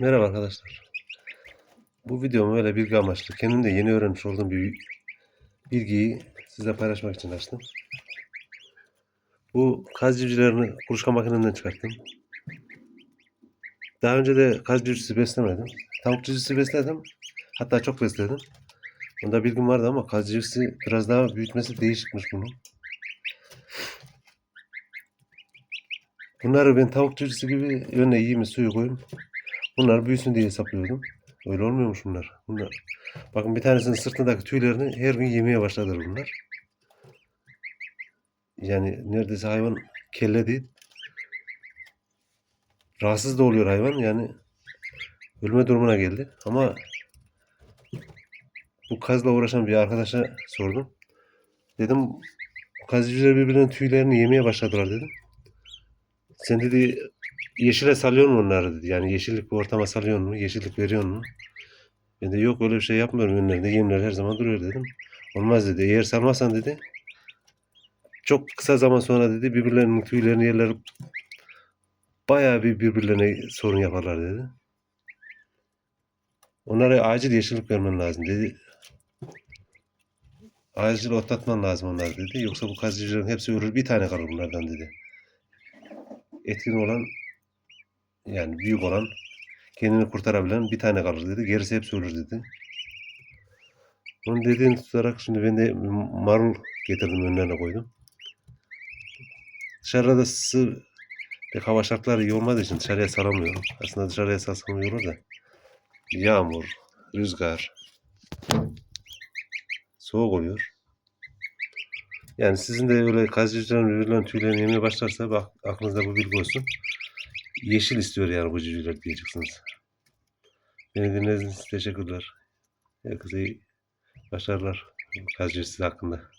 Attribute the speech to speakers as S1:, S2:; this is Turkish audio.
S1: Merhaba arkadaşlar. Bu videomu öyle bilgi amaçlı. Kendim de yeni öğrenmiş olduğum bir bilgiyi size paylaşmak için açtım. Bu kaz civcivlerini kuluçka makinesinden çıkarttım. Daha önce de kaz civcivsi beslemedim. Tavuk civcivsi besledim. Hatta çok besledim. Bunda bilgim vardı ama kaz civcivsi biraz daha büyütmesi değişikmiş bunun. Bunları ben tavuk civcivsi gibi önüne yiyeyim suyu koyayım. Bunlar büyüsün diye hesaplıyordum. Öyle olmuyormuş bunlar. Bunlar. Bakın bir tanesinin sırtındaki tüylerini her gün yemeye başladılar bunlar. Yani neredeyse hayvan kelle değil. Rahatsız da oluyor hayvan yani. Ölme durumuna geldi. Ama bu kazla uğraşan bir arkadaşa sordum. Dedim kazcılar birbirinin tüylerini yemeye başladılar dedim. Sen dedi yeşile salıyor mu onları dedi. Yani yeşillik bir ortama salıyor mu? Yeşillik veriyor mu? Ben de yok öyle bir şey yapmıyorum önlerinde. Yemler her zaman duruyor dedim. Olmaz dedi. Eğer salmazsan dedi. Çok kısa zaman sonra dedi birbirlerinin tüylerini yerler bayağı bir birbirlerine sorun yaparlar dedi. Onlara acil yeşillik vermen lazım dedi. Acil otlatman lazım onları dedi. Yoksa bu kazıcıların hepsi ölür. Bir tane kalır bunlardan dedi. Etkin olan yani büyük olan kendini kurtarabilen bir tane kalır dedi. Gerisi hepsi ölür dedi. Onun dediğini tutarak şimdi ben de marul getirdim önlerine koydum. Dışarıda ısı pek hava şartları iyi olmadığı için dışarıya salamıyorum. Aslında dışarıya salsam iyi olur da. Yağmur, rüzgar, soğuk oluyor. Yani sizin de öyle kazıcıların birbirlerinin tüylerini yemeye başlarsa bak aklınızda bu bilgi olsun. Yeşil istiyor yani bu civcivler diyeceksiniz. Beni dinlediğiniz için teşekkürler. Herkese iyi başarılar kazıcısı hakkında.